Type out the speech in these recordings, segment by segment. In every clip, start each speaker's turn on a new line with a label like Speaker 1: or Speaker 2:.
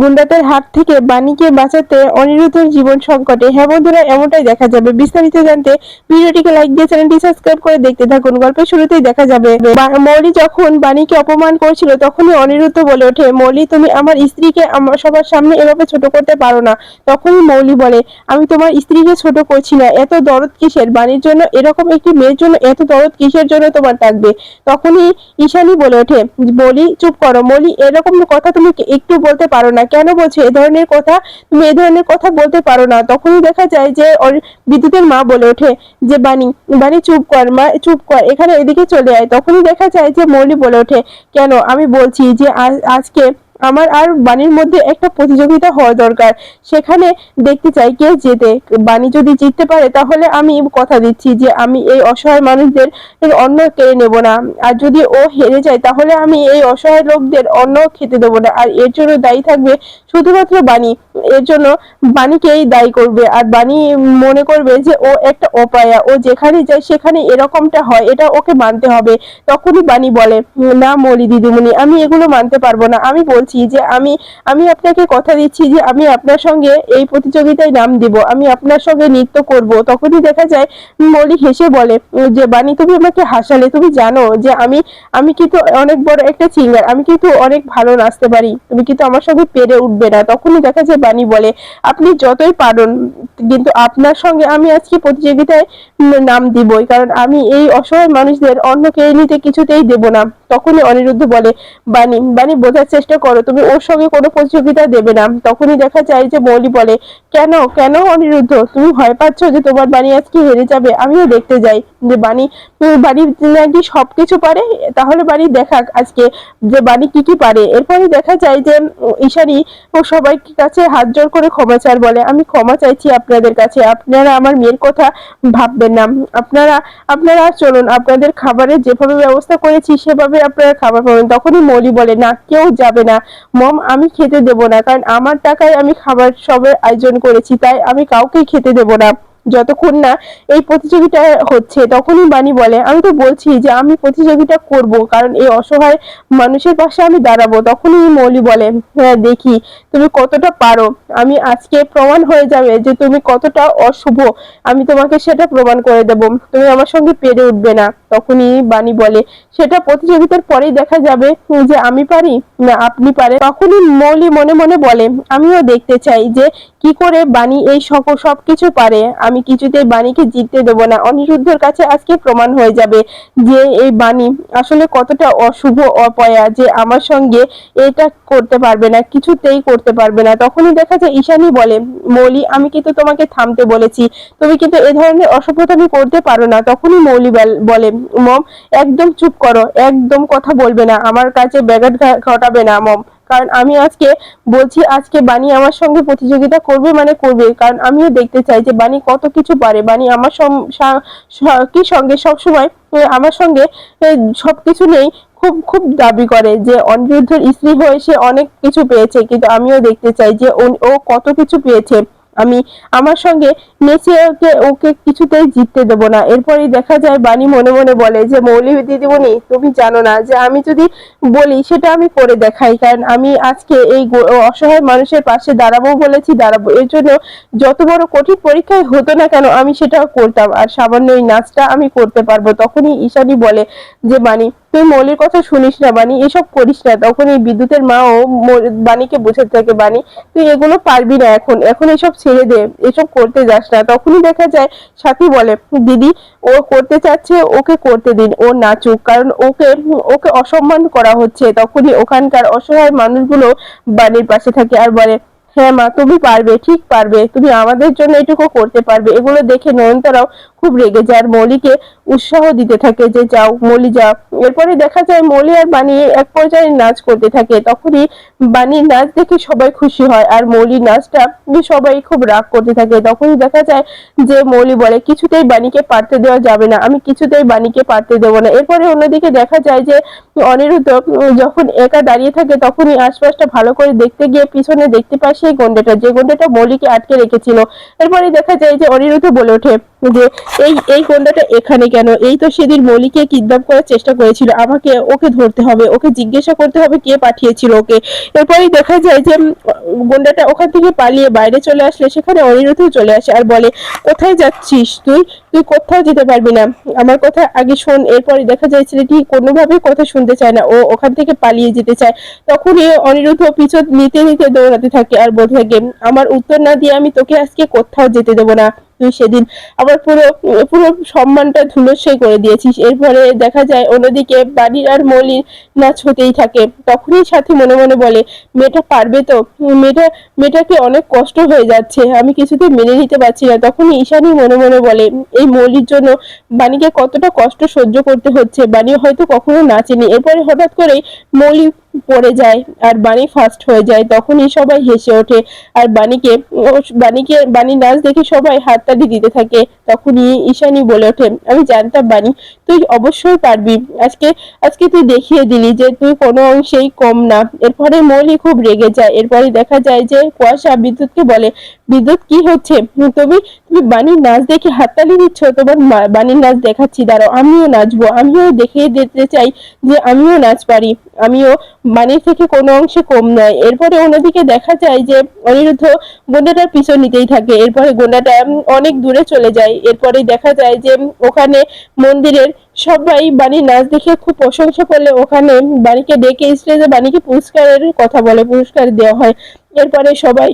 Speaker 1: গুন্ডাদের হাত থেকে বাণীকে বাঁচাতে অনিরুদ্ধের জীবন সংকটে। হ্যাঁ বন্ধুরা, এমনটাই দেখা যাবে। বিস্তারিত জানতে ভিডিওটিকে লাইক দিয়ে চ্যানেলটি সাবস্ক্রাইব করে দেখতে থাকুন। গল্পের শুরুতেই দেখা যাবে। মৌলি যখন বাণীকে অপমান করছিল, তখনই অনিরুদ্ধ বলে ওঠে, মৌলি, তুমি আমার স্ত্রীকে আমার সবার সামনে এভাবে ছোট করতে পারো না। তখনই মৌলি বলে, আমি তোমার স্ত্রীকে ছোট করছি না। এত দরদ কিসের? বাণীর জন্য এরকম একটি মেয়ের জন্য এত দরদ কিসের জন্য তোমার থাকবে? তখনই ঈশানী বলে ওঠে বলি চুপ করো। মলি, এরকম কথা তুমি একটু বলতে পারো না। কেন বলছে? এ ধরনের কথা তুমি এ ধরনের কথা বলতে পারো না। তখনই দেখা যায় যে বিদ্যুতের মা বলে ওঠে যে বাণী বাণী চুপ কর, মা, চুপ কর। এখানে এদিকে চলে আয় তখনই দেখা যায় যে, মৌলি বলে ওঠে, কেন? আমি বলছি যে, আজ- আজকে আমার আর বাণীর মধ্যে একটা প্রতিযোগিতা হওয়া দরকার। সেখানে দেখতে চাই কে জেতে। বাণী যদি জিততে পারে, তাহলে আমি কথা দিচ্ছি যে আমি এই অসহায় মানুষদের অন্ন কেড়ে নেব না। আর যদি ও হেরে যায়, তাহলে আমি এই অসহায় লোকদের অন্ন খেতে দেবো না। আর এর জন্য দায়ী থাকবে শুধুমাত্র বাণী। এর জন্য বাণীকেই দায়ী করবে। আর বাণী মনে করবে যে ও একটা অপায়া। ও যেখানে যায়, সেখানে এরকমটা হয়। এটা ওকে মানতে হবে। তখনই বাণী বলে, না মলি দিদিমণি, আমি এগুলো মানতে পারব না। আমি বলছি যে আমি আমি আপনাকে কথা দিচ্ছি যে আমি আপনার সঙ্গে এই প্রতিযোগিতায় নাম দিব, আমি আপনার সঙ্গে নৃত্য করব। তখনই দেখা যায় মলি হেসে বলে, যে বাণী, তুমি আমাকে হাসালে, তুমি জানো যে আমি আমি কিন্তু অনেক বড় একটা সিঙ্গার আমি কিন্তু অনেক ভালো নাচতে পারি, তুমি কিন্তু আমার সঙ্গে পেরে উঠবে না। তখনই দেখা যায় বাণী বলে, আপনি যতই পারুন, কিন্তু আপনার সঙ্গে আমি আজকে প্রতিযোগিতায় নাম দিবই, কারণ আমি এই অসহায় মানুষদের অন্য কেড়ে নিতে কিছুতেই দেব না। তখনই অনিরুদ্ধ বলে, বাণী বাণী, বোঝার চেষ্টা করো তুমি ওর সঙ্গে কোনো প্রতিযোগিতা দেবে না। তখনই দেখা যায় যে মৌলি বলে, কেন কেন অনিরুদ্ধ? তুমি ভয় পাচ্ছ যে তোমার বাণী আজকে হেরে যাবে? আমিও দেখতে যাই যে বাণী বাণী নাকি সবকিছু পারে? তাহলে বাণী দেখাক আজকে যে বাণী কি কি পারে। এরপরে দেখা যায় যে ঈশানী ও সবাই কাছে হাত জোর করে ক্ষমা চার বলে, আমি ক্ষমা চাইছি আপনাদের কাছে। আপনারা আমার মেয়ের কথা ভাববেন না। আপনারা আপনারা চলুন, আপনাদের খাবারের যেভাবে ব্যবস্থা করেছি, সেভাবে আপনারা খাবার পাবেন। তখনই মৌলি বলে, না, কেউ যাবে না। মম, আমি খেতে দেব না, কারণ আমার টাকায় আমি খাবার সবের আয়োজন করেছি, তাই আমি কাউকেই খেতে দেব না। যতক্ষণ না এই প্রতিযোগিতা হচ্ছে, তখনই বাণী বলে, আমি তো বলছি যে আমি প্রতিযোগিতা করব, কারণ এই অসহায় মানুষের পাশে আমি দাঁড়াবো, তখনই মৌলি বলে হ্যাঁ দেখি তুমি কতটা পারো, আমি আজকে প্রমাণ হয়ে যাবে যে তুমি কতটা অশুভ, আমি তোমাকে সেটা প্রমাণ করে দেব, তুমি আমার সঙ্গে পেরে উঠবে না, তখনই বাণী বলে, সেটা প্রতিযোগিতার পরেই দেখা যাবে যে আমি পারি না আপনি পারে তখনই মৌলি মনে মনে বলে, আমিও দেখতে চাই যে কি করে বাণী এই সকল সবকিছু পারে, আমি কিছুতেই বাণীকে জিততে দেব না। অনিরুদ্ধের কাছে আজকে প্রমাণ হয়ে যাবে যে এই বাণী আসলে কতটা অশুভ, অপয়া যে আমার সঙ্গে এটা করতে পারবে না, কিছুতেই করতে পারবে না। তখনই দেখা যায় ঈশানী বলে, মৌলি, আমি কিন্তু তোমাকে থামতে বলেছি। তুমি কিন্তু এ ধরনের অসভ্যতামি করতে পারো না। তখনই মৌলি বলে মম, একদম চুপ করো, একদম কথা বলবে না। আমার কাছে ব্যাঘাত ঘটাবে না, মম। কারণ আমি আজকে বলছি, আজকে বাণী আমার সঙ্গে প্রতিযোগিতা করবে মানে করবে। কারণ আমিও দেখতে চাই যে বাণী কত কিছু পারে। বাণী আমার কি সঙ্গে? সবসময় সময় আমার সঙ্গে সব সবকিছু নেই খুব খুব দাবি করে যে অনিরুদ্ধের স্ত্রী হয়ে সে অনেক কিছু পেয়েছে। কিন্তু আমিও দেখতে চাই যে ও কত কিছু পেয়েছে। আমি আমার সঙ্গে নেচে ওকে ওকে কিছুতেই জিততে দেব না। এরপরই দেখা যায় বাণী মনে মনে বলে যে মৌলী দিদিমণি, তুমি জানো না যে আমি যদি বলি, সেটা আমি করে দেখাই। কারণ আমি আজকে এই অসহায় মানুষের পাশে দাঁড়াবো বলেছি, দাঁড়াবো। এর জন্য যত বড় কঠিন পরীক্ষায় হতো না কেন, আমি সেটাও করতাম। আর সামান্য এই নাচটা আমি করতে পারব। তখনই ঈশানি বলে যে, বাণী তুই মৌলির কথা শুনিস না, বাণী। এসব করিস না। তখন এই বিদ্যুতের মৌ- বাণীকে বোঝাতে থাকে, বাণী, তুই এগুলো পারবি না এখন। এখন এসব ছেড়ে দে। এসব করতে যাস না। তখনই দেখা যায়, সাথী বলে, দিদি, ও করতে চাচ্ছে, ওকে করতে দিন। ও নাচুক কারণ ওকে ওকে অসম্মান করা হচ্ছে। তখনই ওখানকার অসহায় মানুষগুলো বাণীর পাশে থাকে আর বলে হ্যাঁ মা, তুমি পারবে, ঠিক পারবে। তুমি আমাদের জন্য এটুকু করতে পারবে। এগুলো দেখে নয়নতারাও খুব রেগে যায়। মৌলিকে উৎসাহ দিতে থাকে যে, যাও, মৌলি, যাও। এরপরে দেখা যায় মৌলি আর বাণী এক পর্যায়ে নাচ করতে থাকে। তখনই বাণীর নাচ দেখে সবাই খুশি হয় আর মৌলির নাচটা সবাই খুব রাগ করতে থাকে। তখনই দেখা যায় যে, মৌলি বলে, কিছুতেই বাণীকে পারতে দেওয়া যাবে না। আমি কিছুতেই বাণীকে পারতে দেবো না। এরপরে অন্যদিকে দেখা যায় যে, অনিরুদ্ধ যখন একা দাঁড়িয়ে থাকে, তখনই আশপাশটা ভালো করে দেখতে গিয়ে পিছনে দেখতে পায় সেই গন্ডাটা যে গন্ডাটা মৌলিকে আটকে রেখেছিল। এরপরে দেখা যায় যে, অনিরুদ্ধ বলে ওঠে যে এই এই গন্ডাটা এখানে কেন? এই তো সেদিন মৌলিকে কিডন্যাপ করার চেষ্টা করেছিল। আমাকে, ওকে ধরতে হবে, ওকে জিজ্ঞাসা করতে হবে কে পাঠিয়েছিল ওকে। এরপরেই দেখা যায় যে, গন্ডাটা ওখান থেকে পালিয়ে বাইরে চলে আসলে সেখানে অনিরুদ্ধও চলে আসে আর বলে, কোথায় যাচ্ছিস তুই? তুই কোথাও যেতে পারবি না। আমার কথা আগে শোন। এরপরে দেখা যায় ছেলেটি কোনোভাবেই কথা শুনতে চায় না। ও ওখান থেকে পালিয়ে যেতে চায়। তখনই অনিরুদ্ধ পিছন নিতে নিতে দৌড়াতে থাকে আর বলতে থাকে, আমার উত্তর না দিয়ে আমি তোকে আজকে কোথাও যেতে দেবো না। তুই সেদিন আবার পুরো পুরো সম্মানটা ধুলোস্যাই করে দিয়েছিস। এরপরে দেখা যায় অন্যদিকে বাড়ির আর মলির নাচ হতেই থাকে। তখনই সাথী মনে মনে বলে, মেয়েটা পারবে তো? মেয়েটা, মেয়েটাকে অনেক কষ্ট হয়ে যাচ্ছে। আমি কিছুতে মেনে নিতে পারছি না। তখনই ঈশানী মনে মনে বলে, এই মলির জন্য বাণীকে কতটা কষ্ট সহ্য করতে হচ্ছে? বাণী হয়তো কখনো নাচেনি। এরপরে হঠাৎ করেই মলি পড়ে যায় আর বাণী ফার্স্ট হয়ে যায়, তখনই সবাই হেসে ওঠে। আর বাণীকে বাণীকে, বাণী নাচ দেখে সবাই হাততালি দিতে থাকে, তখনই ঈশানী বলে ওঠে, আমি জানতাম বাণী, তুই অবশ্যই পারবি। আজকে আজকে তুই দেখিয়ে দিলি যে তুই কোনো অংশেই কম না। এরপরে মৌলি খুব রেগে যায়। এরপরে দেখা যায় যে কুয়াশা বিদ্যুৎকে বলে, বিদ্যুৎ, কি হচ্ছে? তুমি তুমি বাণীর নাচ দেখে হাততালি দিচ্ছ? তোমার বাণীর নাচ দেখাচ্ছি। দাঁড়াও, আমিও নাচবো। আমিও দেখিয়ে দিতে চাই যে আমিও নাচ পারি। আমিও বাণীর থেকে কোনো অংশে কম নয়। এরপরে অন্যদিকে দেখা যায় যে অনিরুদ্ধ গোন্ডাটার পিছন নিতেই থাকে। এরপরে গোন্ডাটা অনেক দূরে চলে যায়। এরপরে দেখা যায় যে, ওখানে মন্দিরের সবাই বাণীর নাচ দেখে খুব প্রশংসা করলে ওখানে বাণীকে ডেকে স্টেজে বাণীকে পুরস্কারের কথা বলে, পুরস্কার দেওয়া হয়। এরপরে সবাই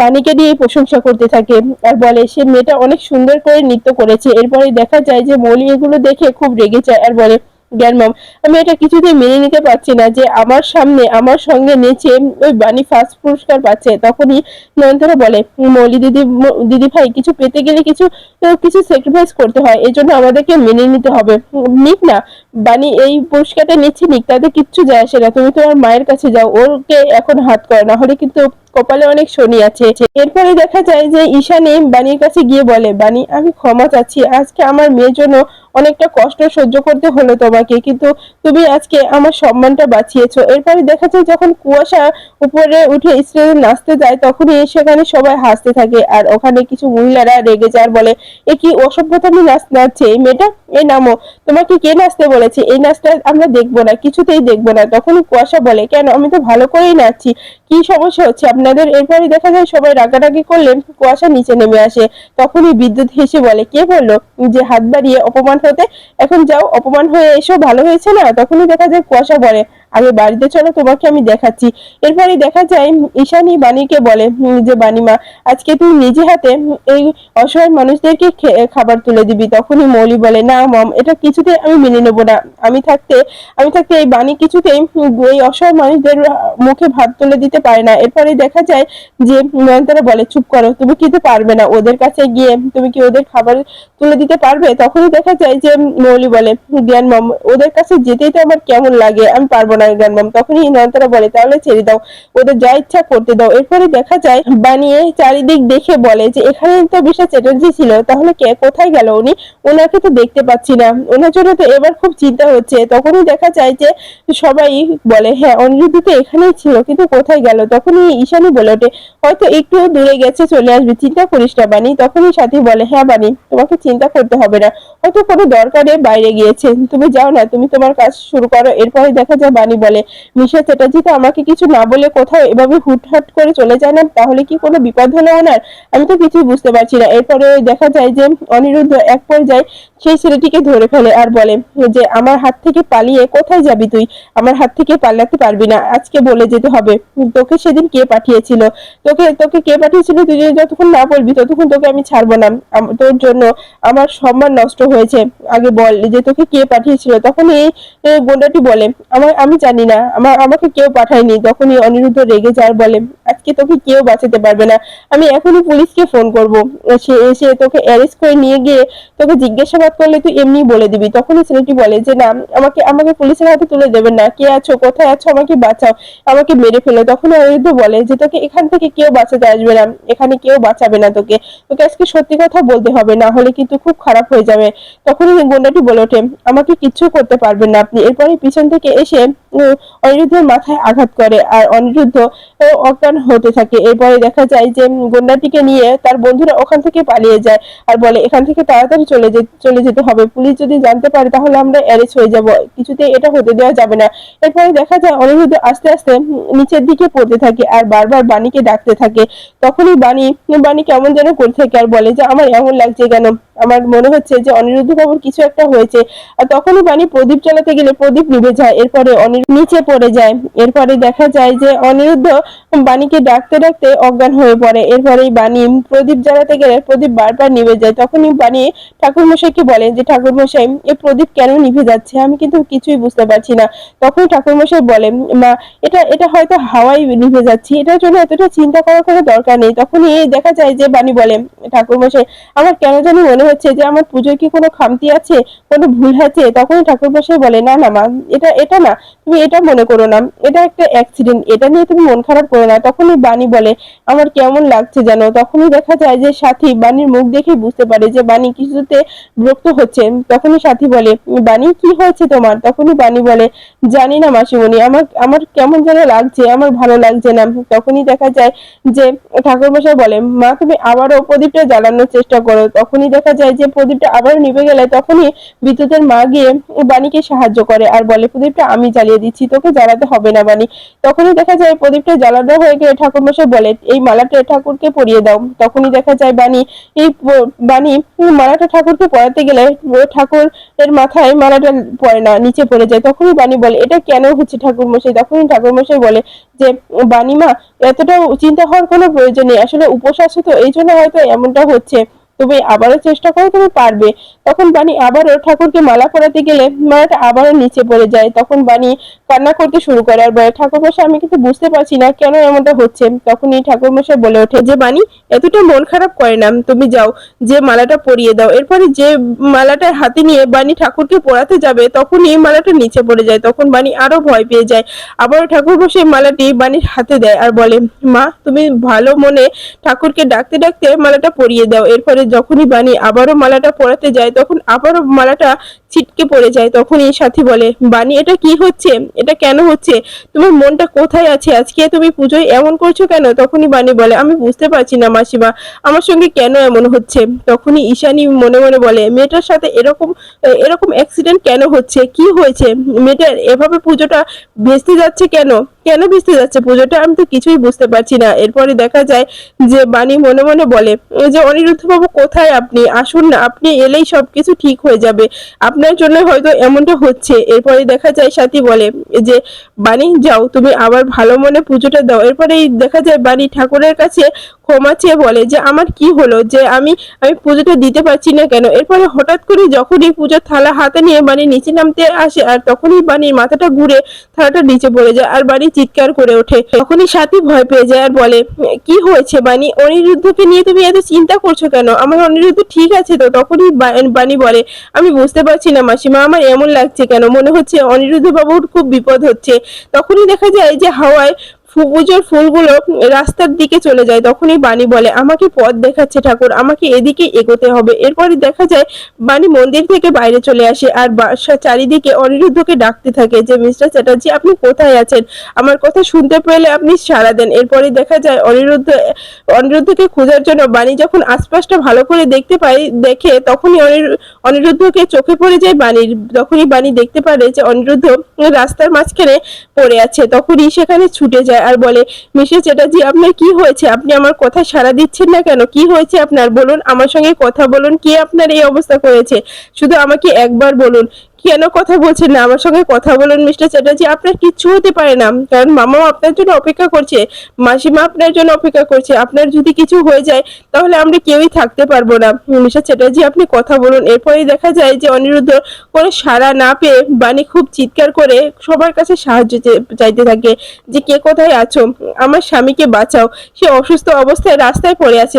Speaker 1: বাণীকে দিয়ে প্রশংসা করতে থাকে আর বলে, সে মেয়েটা অনেক সুন্দর করে নৃত্য করেছে। এরপরে দেখা যায় যে মৌলি এগুলো দেখে খুব রেগে যায় আর বলে জ্ঞানমাম আমি এটা কিছুতেই মেনে নিতে পারছি না যে আমার সামনে, আমার সঙ্গে নেচে ওই বাণী ফার্স্ট পুরস্কার পাচ্ছে। তখনই নয়নতারা বলে মৌলি দিদি দিদি ভাই, কিছু পেতে গেলে কিছু কিছু স্যাক্রিফাইস করতে হয় এই জন্য আমাদেরকে মেনে নিতে হবে। নিক না, বাণী এই পুরস্কারটা নিচ্ছে, নিক, তাতে কিচ্ছু যায় আসে না। তুমি তোমার মায়ের কাছে যাও, ওরকে এখন হাত করে, না হলে কিন্তু কপালে অনেক শনি আছে। এরপরে দেখা যায় যে ঈশানী বাণীর কাছে গিয়ে বলে, বাণী, আমি ক্ষমা চাচ্ছি। আজকে আমার মেয়ের জন্য অনেকটা কষ্ট সহ্য করতে হলো তোমাকে কিন্তু তুমি আজকে আমার সম্মানটা বাঁচিয়েছো। এরপরে দেখা যায় যখন কুয়াশা উপরে উঠে স্টেজে নাচতে যায়, তখনই সেখানে সবাই হাসতে থাকে। আর ওখানে কিছু মহিলারা রেগে যায় বলে, এ কি অসভ্যতামি নাচ নাচছে? এই মেয়েটা? এই নামো, তোমাকে কে নাচতে বলেছে? এই নাচটা আমরা দেখব না, কিছুতেই দেখব না। তখন কুয়াশা বলে, কেন? আমি তো ভালো করেই নাচছি। কি সমস্যা হচ্ছে আপনাদের? এরপরে দেখা যায় সবাই রাগারাগি করলেন কুয়াশা নিচে নেমে আসে। তখনই বিদ্যুৎ হেসে বলে, কে বলল? যে হাত বাড়িয়ে অপমান হতে? এখন যাও, অপমান হয়ে এসো ভালো হয়েছে না, তখনই দেখা যায় কুয়াশা বলে আগে বাড়িতে চলো, তোমাকে আমি দেখাচ্ছি। এরপরে দেখা যায় ঈশানী বাণীকে বলে যে বাণীমা আজকে তুই নিজে হাতে এই অসহায় মানুষদেরকে খাবার তুলে দিবি। তখনই মৌলি বলে, না মম, এটা কিছুতে আমি মেনে নেব না। আমি থাকতে আমি থাকতে এই বাণী কিছুতেই এই অসহায় মানুষদের মুখে ভাত তুলে দিতে পারে না। এরপরে দেখা যায় যে নয়নতারা বলে, চুপ করো, তুমি কিন্তু পারবে না। ওদের কাছে গিয়ে তুমি কি ওদের খাবার তুলে দিতে পারবে? তখনই দেখা যায় যে মৌলি বলে, জ্ঞান মম ওদের কাছে যেতেই তো আমার কেমন লাগে, আমি পারব না জ্ঞান মম তখনই নয়নতারা বলে, তাহলে ছেড়ে দাও, ওদের যা ইচ্ছা করতে দাও। এরপরে দেখা যায়, বানিয়ে চারিদিক দেখে বলে যে, এখানে তো বিশা চ্যাটার্জি ছিল, তাহলে কে, কোথায় গেল উনি? ওনাকে তো দেখতে পাচ্ছি না। ওনার জন্য তো এবার খুব চিন্তা হচ্ছে। তখনই দেখা যায় যে, সবাই বলে হ্যাঁ অনিরুদ্ধ তো এখানেই ছিল, কিন্তু কোথায় গেল? তখনই ঈশানি বলে ওঠে, হয়তো একটু দূরে গেছে, চলে আসবে, চিন্তা করিস না, বানি। তখনই সাথী বলে হ্যাঁ বানি, তোমাকে চিন্তা করতে হবে না। হয়তো কোনো দরকারে বাইরে গিয়েছে। তুমি যাও না, তুমি তোমার কাজ শুরু করো। এরপরে দেখা যায় বানি বলে মিশা চ্যাটার্জি তো আমাকে কিছু না বলে কোথাও এভাবে হুটহাট করে চলে যায় না, তাহলে কি কোনো বিপদ হলো ওনার? আমি তো কিছুই বুঝতে পারছি না। এরপরে দেখা যায় যে অনিরুদ্ধ এক পর্যায়ে সেই ছেলেটিকে ধরে ফেলে আর বলে যে, আমার হাত থেকে পালিয়ে কোথায় যাবি তুই? আমার হাত থেকে পালাতে পারবি না। আজকে বলে যেতে হবে। তোকে সেদিন কে পাঠিয়েছিল? তোকে তোকে কে পাঠিয়েছিল? তুই যদি যতক্ষণ না বলবি, ততক্ষণ তোকে আমি ছাড়বো না। তোর জন্য আমার সম্মান নষ্ট হয়েছে। আগে বল যে তোকে কে পাঠিয়েছিল? তখন এই এই গোন্ডাটি বলে। আমার, আমি জানি না, আমার, আমাকে কেউ পাঠায়নি, তখনই অনিরুদ্ধ রেগে যায় আর বলে, আজকে তোকে কেউ বাঁচাতে পারবে না, আমি এখনই পুলিশকে ফোন করব। সে এসে তোকে অ্যারেস্ট করে নিয়ে গিয়ে তোকে জিজ্ঞাসাবাদ করলে তুই এমনি বলে দিবি। তখনই ছেলেটি বলে যে, না, আমাকে আমাকে পুলিশের হাতে তুলে দেবেন না, কে আছো, কোথায় আছো, আমাকে বাঁচাও, আমাকে মেরে ফেলো। তখন অনিরুদ্ধ বলে যে, তোকে এখান থেকে কেউ বাঁচাতে আসবে না, এখানে কেউ বাঁচাবে না তোকে। তোকে আজকে সত্যি কথা বলতে হবে, না হলে কিন্তু খুব খারাপ হয়ে যাবে। তখনই গন্ডাটি বলে ওঠে, আমাকে কিচ্ছু করতে পারবেন না আপনি। এরপরে পিছন থেকে এসে অনিরুদ্ধের মাথায় আঘাত করে আর অনিরুদ্ধ অজ্ঞান হতে থাকে। এরপরে দেখা যায় যে গন্ডাটিকে নিয়ে তার বন্ধুরা ওখান থেকে পালিয়ে যায় আর বলে, এখান থেকে তাড়াতাড়ি চলে চলে যেতে হবে। পুলিশ যদি জানতে পারে, তাহলে আমরা অ্যারেস্ট হয়ে যাব। কিছুতে এটা হতে দেওয়া যাবে না। এরপরে দেখা যায়, অনিরুদ্ধ আস্তে আস্তে নিচের দিকে পড়তে থাকে আর বারবার বাণীকে ডাকতে থাকে। তখনই বাণী বাণী কেমন যেন করতে থাকে আর বলে, যে, আমার এমন লাগছে কেন? আমার মনে হচ্ছে যে, অনিরুদ্ধ বাবুর কিছু একটা হয়েছে। আর তখনই বাণী প্রদীপ জ্বালাতে গেলে প্রদীপ নিভে যায়। এরপরে অনিরুদ্ধ নিচে পড়ে যায়। এরপরে দেখা যায় যে অনিরুদ্ধ বাণীকে ডাকতে ডাকতে অজ্ঞান হয়ে পড়ে। এরপরেই বাণী প্রদীপ জ্বালাতে গেলে প্রদীপ বারবার নিভে যায়। তখনই বাণী ঠাকুর মশাইকে বলে যে ঠাকুর মশাই এই প্রদীপ কেন নিভে যাচ্ছে? আমি কিন্তু কিছুই বুঝতে পারছি না। তখন ঠাকুর মশাই বলে, মা, এটা এটা হয়তো হাওয়াই নিভে যাচ্ছে। এটার জন্য এতটা চিন্তা করার কোনো দরকার নেই। তখনই দেখা যায় যে বাণী বলে ঠাকুর মশাই আমার কেন জানি মনে হচ্ছে যে, আমার পুজোয় কি কোনো খামতি আছে? কোনো ভুল আছে? তখনই ঠাকুর মশাই বলে, না না, মা, এটা এটা না। তুমি এটা মনে করো না, এটা একটা অ্যাক্সিডেন্ট এটা নিয়ে তুমি মন খারাপ করো না। তখনই বাণী বলে, আমার কেমন লাগছে যেন তখনই দেখা যায় যে সাথী বাণীর মুখ দেখে বুঝতে পারে যে বাণী কিছুতে বিরক্ত হচ্ছে। তখনই সাথী বলে, বাণী, কি হয়েছে তোমার? তখনই বাণী বলে, জানি না মাসিমণি, আমার আমার কেমন যেন লাগছে, আমার ভালো লাগছে না। তখনই দেখা যায় যে ঠাকুরমশাই বলে, মা, তুমি আবারও প্রদীপটা জ্বালানোর চেষ্টা করো। তখনই দেখা যায় যে প্রদীপটা আবারও নিভে গেলে তখনই বিদ্যুতের মা গিয়ে বাণীকে সাহায্য করে আর বলে, প্রদীপটা আমি জ্বালিয়ে দিচ্ছি তোকে, জ্বালাতে হবে না বাণী। তখনই দেখা যায় প্রদীপটা জ্বালানো হয়ে গেলে ঠাকুরমশাই বলে, এই মালাটা ঠাকুরকে পরিয়ে দাও। তখনই দেখা যায় বাণী, এই বাণী মালাটা ঠাকুরকে পরাতে গেলে ঠাকুর এর মাথায় মালাটা পড়ে না, নিচে পড়ে যায়। তখনই বাণী বলে, এটা কেন হচ্ছে ঠাকুর মশাই তখনই ঠাকুর মশাই বলে যে, বাণী মা এতটা চিন্তা হওয়ার কোনো প্রয়োজন নেই। আসলে উপোস আছে তো, এই জন্য হয়তো এমনটা হচ্ছে। তুমি আবারও চেষ্টা করো তুমি পারবে। তখন বাণী আবারও ঠাকুরকে মালা পরাতে গেলে মালাটা আবারও নিচে পড়ে যায়। তখন বাণী কান্না করতে শুরু করে আর বলে ঠাকুর মশাই আমি কিন্তু বুঝতে পারছি না কেন এমনটা হচ্ছে? তখনই ঠাকুর মশাই বলে ওঠে, যে বাণী, এতটা মন খারাপ করে না। তুমি যাও, যে মালাটা পরিয়ে দাও। এরপরে যে মালাটা হাতে নিয়ে বাণী ঠাকুরকে পরাতে যাবে, তখনই এই মালাটা নিচে পড়ে যায়। তখন বাণী আরও ভয় পেয়ে যায়। আবার ঠাকুর বসে মালাটি বাণীর হাতে দেয় আর বলে, মা, তুমি ভালো মনে ঠাকুরকে ডাকতে ডাকতে মালাটা পরিয়ে দাও। এরপরে যখনই বানি আবারও মালাটা পরাতে যায় তখন আবারও মালাটা ছিটকে পড়ে যায় তখন এই সাথী বলে, বাণী, এটা কি হচ্ছে? এটা কেন হচ্ছে? তোমার মনটা কোথায় আছে? আজকে তুমি পুজোয় এমন করছ কেন? তখনই বাণী বলে, আমি বুঝতে পারছি না মাসিমা, আমার সঙ্গে কেন এমন হচ্ছে? তখনই ঈশানী মনে মনে বলে, মেয়েটার সাথে এরকম এরকম অ্যাক্সিডেন্ট কেন হচ্ছে? কি হয়েছে? মেয়েটার এভাবে পুজোটা ভেস্তে যাচ্ছে কেন? কেন ভেস্তে যাচ্ছে? পুজোটা আমি তো কিছুই বুঝতে পারছি না। এরপরে দেখা যায় যে বাণী মনে মনে বলে, যে অনিরুদ্ধ বাবু কোথায় আপনি? আসুন না, আপনি এলেই সবকিছু ঠিক হয়ে যাবে। আপনার জন্য হয়তো এমনটা হচ্ছে। এরপরে দেখা যায় সাথী বলে যে, বাণী, যাও, তুমি আবার ভালো মনে পুজোটা দাও। এরপরে দেখা যায় বাণী ঠাকুরের কাছে ক্ষমা চেয়ে বলে যে, আমার কি হলো? যে আমি আমি পুজোটা দিতে পারছি না কেন? এরপরে হঠাৎ করে যখনই পুজোর থালা হাতে নিয়ে বাণী নিচে নামতে আসে, আর তখনই বাণীর মাথাটা ঘুরে থালাটা নিচে পড়ে যায় আর বাণী চিৎকার করে ওঠে। তখনই সাথী ভয় পেয়ে যায় আর বলে, কি হয়েছে বাণী? অনিরুদ্ধকে নিয়ে তুমি এত চিন্তা করছ কেন? আমার অনিরুদ্ধ ঠিক আছে তো? তখনই বাণী বলে, আমি বুঝতে পারছি না মাসিমা, আমার এমন লাগছে কেন? মনে হচ্ছে অনিরুদ্ধ বাবুর খুব বিপদ হচ্ছে। তখনই দেখা যায় যে হাওয়ায় পুজোর ফুলগুলো রাস্তার দিকে চলে যায়, তখনই বাণী বলে, আমাকে পথ দেখাচ্ছে ঠাকুর, আমাকে এদিকে এগোতে হবে। এরপরে দেখা যায় বাণী মন্দির থেকে বাইরে চলে আসে আর চারিদিকে অনিরুদ্ধকে ডাকতে থাকে যে, মিস্টার চ্যাটার্জি, আপনি কোথায় আছেন? আমার কথা শুনতে পেলে আপনি সাড়া দেন। এরপরে দেখা যায় অনিরুদ্ধ, অনিরুদ্ধকে খোঁজার জন্য বাণী যখন আশপাশটা ভালো করে দেখতে পায়, দেখে তখনই অনিরু- অনিরুদ্ধকে চোখে পড়ে যায় বাণীর, তখনই বাণী দেখতে পারে যে, অনিরুদ্ধ রাস্তার মাঝখানে পড়ে আছে, তখনই সেখানে ছুটে যায় আর বলে মিসেস চ্যাটার্জি, আপনার কি হয়েছে? আপনি আমার কথা সাড়া দিচ্ছেন না কেন? কি হয়েছে আপনার? বলুন, আমার সঙ্গে কথা বলুন, কে আপনার এই অবস্থা করেছে? শুধু আমাকে একবার বলুন কেন কথা বলছেন না? আমার সঙ্গে কথা বলুন, মিস্টার চ্যাটার্জি। আপনার কিচ্ছু হতে পারে না, কারণ মামাও আপনার জন্য অপেক্ষা করছে, মাসিমা আপনার জন্য অপেক্ষা করছে। আপনার যদি কিছু হয়ে যায়, তাহলে আমরা কেউই থাকতে পারব না। মিস্টার চ্যাটার্জি, আপনি কথা বলুন। এরপরেই দেখা যায় যে অনিরুদ্ধ কোনো সাড়া না পেয়ে বাণী খুব চিৎকার করে সবার কাছে সাহায্য চাইতে থাকে যে, কে কোথায় আছো? আমার স্বামীকে বাঁচাও। সে অসুস্থ অবস্থায় রাস্তায় পড়ে আছে।